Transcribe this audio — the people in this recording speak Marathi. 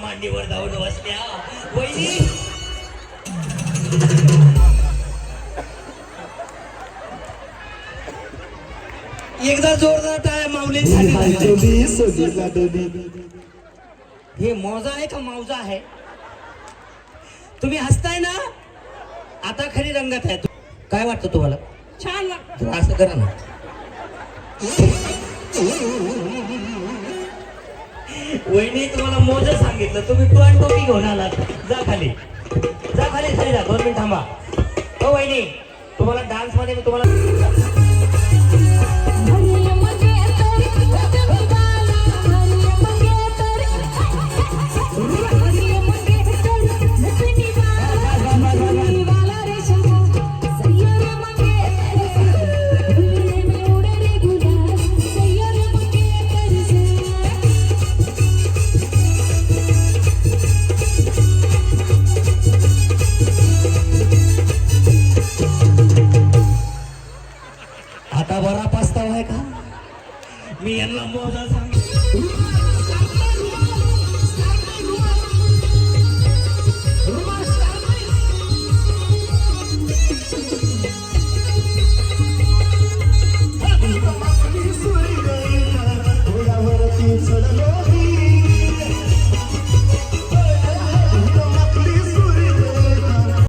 मांडीवर जाऊन बसल्या. वहिनी! एकदा जोरदार टाळ्या माऊलींसाठी हे मौजा आहे का मौजा आहे? तुम्ही हसताय ना? आता खरी रंगत आहे. काय वाटतं तुम्हाला? छान असं करा ना. वहिनी तुम्हाला मोज सांगितलं. तुम्ही टोन टोपी घेऊन आलात. जा खाली. जा खाली खाली जा. दोन मिनिट थांबा. हो वहिनी. तुम्हाला डान्समध्ये मी तुम्हाला आता बरा पास्ताव आहे का? मी यांना मोजा सांग